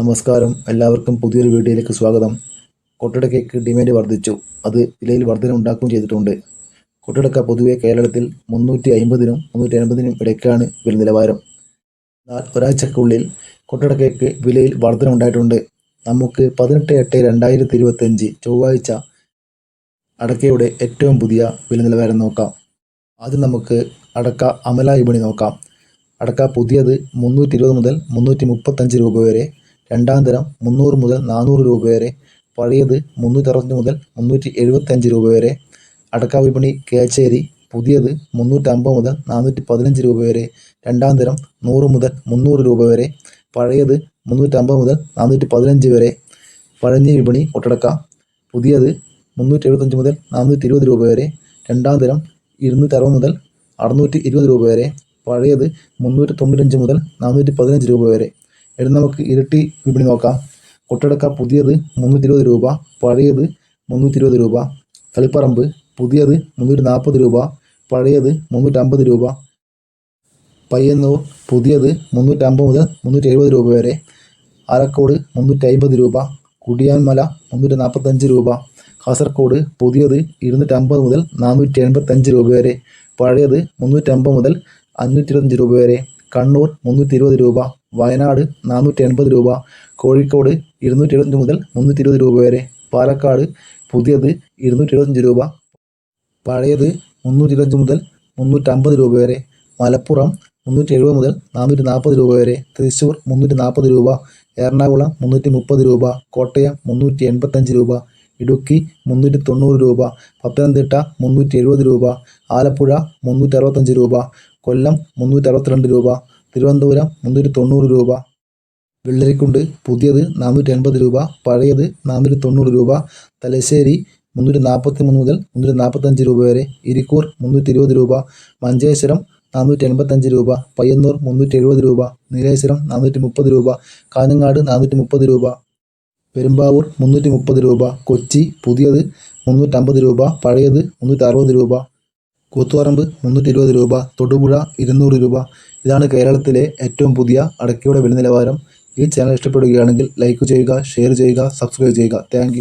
നമസ്കാരം. എല്ലാവർക്കും പുതിയൊരു വീഡിയോയിലേക്ക് സ്വാഗതം. കൊട്ടട കേക്ക് ഡിമാൻഡ് വർദ്ധിച്ചു. അത് വിലയിൽ വർധന ഉണ്ടാക്കുകയും ചെയ്തിട്ടുണ്ട്. കൊട്ടടക്ക പൊതുവെ കേരളത്തിൽ മുന്നൂറ്റി അമ്പതിനും മുന്നൂറ്റി അൻപതിനും ഇടയ്ക്കാണ് വില നിലവാരം. എന്നാൽ ഒരാഴ്ചക്കുള്ളിൽ കൊട്ടടക്കയ്ക്ക് വിലയിൽ വർധന ഉണ്ടായിട്ടുണ്ട്. നമുക്ക് പതിനെട്ട് എട്ട് രണ്ടായിരത്തി ഇരുപത്തഞ്ച് ചൊവ്വാഴ്ച അടക്കയുടെ ഏറ്റവും പുതിയ വില നിലവാരം നോക്കാം. ആദ്യം നമുക്ക് അടക്ക അമല വിപണി നോക്കാം. അടക്ക പുതിയത് മുന്നൂറ്റി ഇരുപത് മുതൽ മുന്നൂറ്റി മുപ്പത്തഞ്ച് രൂപ വരെ രണ്ടാം തരം മുന്നൂറ് മുതൽ നാനൂറ് രൂപ വരെ പഴയത് മുന്നൂറ്റി അറുപത്തഞ്ച് മുതൽ മുന്നൂറ്റി എഴുപത്തഞ്ച് രൂപ വരെ അടക്ക വിപണി കേച്ചേരി പുതിയത് മുന്നൂറ്റമ്പത് മുതൽ നാനൂറ്റി പതിനഞ്ച് രൂപ വരെ രണ്ടാം തരം നൂറ് മുതൽ മുന്നൂറ് രൂപ വരെ പഴയത് മുന്നൂറ്റമ്പത് മുതൽ നാനൂറ്റി പതിനഞ്ച് വരെ പഴഞ്ഞി വിപണി ഒട്ടടക്ക പുതിയത് മുന്നൂറ്റി എഴുപത്തഞ്ച് മുതൽ നാനൂറ്റി ഇരുപത് രൂപ വരെ രണ്ടാം തരം ഇരുന്നൂറ്റി അറുപത് മുതൽ അറുന്നൂറ്റി ഇരുപത് രൂപ വരെ പഴയത് മുന്നൂറ്റി തൊണ്ണൂറ്റഞ്ച് മുതൽ നാനൂറ്റി പതിനഞ്ച് രൂപ വരെ ഇനി നമുക്ക് ഇരട്ടി വിപണി നോക്കാം. കൊട്ടടക്ക പുതിയത് മുന്നൂറ്റി ഇരുപത് രൂപ പഴയത് മുന്നൂറ്റി ഇരുപത് രൂപ തളിപ്പറമ്പ് പുതിയത് മുന്നൂറ്റി നാൽപ്പത് രൂപ പഴയത് മുന്നൂറ്റമ്പത് രൂപ പയ്യന്നൂർ പുതിയത് മുന്നൂറ്റമ്പത് മുതൽ മുന്നൂറ്റി എഴുപത് രൂപ വരെ അരക്കോട് മുന്നൂറ്റി അമ്പത് രൂപ കുടിയാൻമല മുന്നൂറ്റി നാൽപ്പത്തഞ്ച് രൂപ കാസർഗോഡ് പുതിയത് ഇരുന്നൂറ്റമ്പത് മുതൽ നാനൂറ്റി എൺപത്തഞ്ച് രൂപ വരെ പഴയത് മുന്നൂറ്റമ്പത് മുതൽ അഞ്ഞൂറ്റി ഇരുപത്തഞ്ച് രൂപ വരെ കണ്ണൂർ മുന്നൂറ്റി ഇരുപത് രൂപ വയനാട് നാനൂറ്റി എൺപത് രൂപ കോഴിക്കോട് ഇരുന്നൂറ്റി എഴുപത്തഞ്ച് മുതൽ മുന്നൂറ്റി ഇരുപത് രൂപ വരെ പാലക്കാട് പുതിയത് ഇരുന്നൂറ്റി എഴുപത്തഞ്ച് രൂപ പഴയത് മുന്നൂറ്റി ഇരുപത്തഞ്ച് മുതൽ മുന്നൂറ്റമ്പത് രൂപ വരെ മലപ്പുറം മുന്നൂറ്റി എഴുപത് മുതൽ നാനൂറ്റി നാൽപ്പത് രൂപ വരെ തൃശ്ശൂർ മുന്നൂറ്റി നാൽപ്പത് രൂപ എറണാകുളം മുന്നൂറ്റി മുപ്പത് രൂപ കോട്ടയം മുന്നൂറ്റി എൺപത്തഞ്ച് രൂപ ഇടുക്കി മുന്നൂറ്റി തൊണ്ണൂറ് രൂപ പത്തനംതിട്ട മുന്നൂറ്റി എഴുപത് രൂപ ആലപ്പുഴ മുന്നൂറ്റി അറുപത്തഞ്ച് രൂപ കൊല്ലം മുന്നൂറ്റി അറുപത്തിരണ്ട് രൂപ തിരുവനന്തപുരം മുന്നൂറ്റി തൊണ്ണൂറ് രൂപ. വെള്ളരിക്കുണ്ട് പുതിയത് നാനൂറ്റി എൺപത് രൂപ. പഴയത് നാനൂറ്റി തൊണ്ണൂറ് രൂപ. തലശ്ശേരി മുന്നൂറ്റി നാൽപ്പത്തി മൂന്ന് മുതൽ മുന്നൂറ്റി നാൽപ്പത്തഞ്ച് രൂപ വരെ. ഇരിക്കൂർ മുന്നൂറ്റി ഇരുപത് രൂപ. മഞ്ചേശ്വരം നാനൂറ്റി എൺപത്തഞ്ച് രൂപ. പയ്യന്നൂർ മുന്നൂറ്റി എഴുപത് രൂപ. നീലേശ്വരം നാനൂറ്റി മുപ്പത് രൂപ. കാഞ്ഞങ്ങാട് നാനൂറ്റി മുപ്പത് രൂപ. പെരുമ്പാവൂർ മുന്നൂറ്റി മുപ്പത് രൂപ. കൊച്ചി പുതിയത് മുന്നൂറ്റമ്പത് രൂപ. പഴയത് മുന്നൂറ്റി അറുപത് രൂപ. കൂത്തുപറമ്പ് മുന്നൂറ്റി ഇരുപത് രൂപ തൊടുപുഴ ഇരുന്നൂറ് രൂപ. ഇതാണ് കേരളത്തിലെ ഏറ്റവും പുതിയ അടക്കയുടെ വില നിലവാരം ഈ ചാനൽ ഇഷ്ടപ്പെടുകയാണെങ്കിൽ ലൈക്ക് ചെയ്യുക ഷെയർ ചെയ്യുക സബ്സ്ക്രൈബ് ചെയ്യുക. താങ്ക്